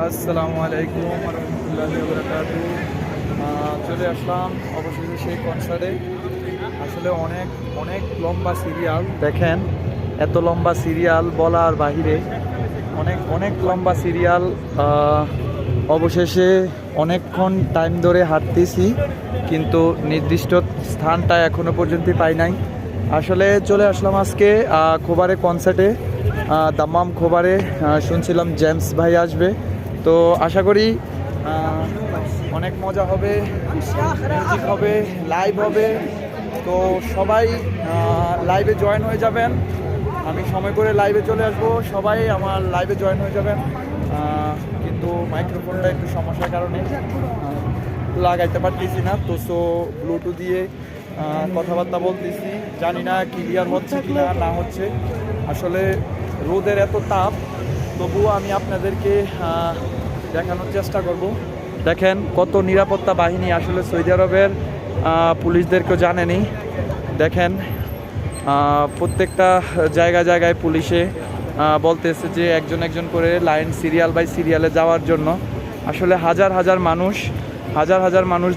আসসালামু আলাইকুম রহমতুল্লাহ বরকাতু চলে আসলাম অবশেষে সেই কনসার্টে আসলে অনেক অনেক লম্বা সিরিয়াল দেখেন এত লম্বা সিরিয়াল বলার বাহিরে অনেক অনেক লম্বা সিরিয়াল অবশেষে অনেকক্ষণ টাইম ধরে হাঁটতেছি কিন্তু নির্দিষ্ট স্থানটা এখনও পর্যন্ত পাই নাই। আসলে চলে আসলাম আজকে খোবারে কনসার্টে আহ, দাম্মাম খোবারে শুনছিলাম জেমস ভাই আসবে। তো আশা করি অনেক মজা হবে মিউজিক হবে লাইভ হবে। তো সবাই লাইভে জয়েন হয়ে যাবেন। আমি সময় করে লাইভে চলে আসব। সবাই আমার লাইভে জয়েন হয়ে যাবেন। কিন্তু মাইক্রোফোনটা একটু সমস্যার কারণে লাগাইতে পারতেছি না। তো সো ব্লুটুথ দিয়ে কথাবার্তা বলতেছি। জানি না ক্লিয়ার হচ্ছে কি না না হচ্ছে। আসলে রোদের এত তাপ তবুও আমি আপনাদেরকে দেখানোর চেষ্টা করব। দেখেন কত নিরাপত্তা বাহিনী আসলে সৌদি আরবের আহ, পুলিশদেরকেও জানেনি। দেখেন প্রত্যেকটা জায়গা জায়গায় পুলিশে বলতেছে যে একজন একজন করে লাইন সিরিয়াল বাই সিরিয়ালে যাওয়ার জন্য। আসলে হাজার হাজার মানুষ হাজার হাজার মানুষ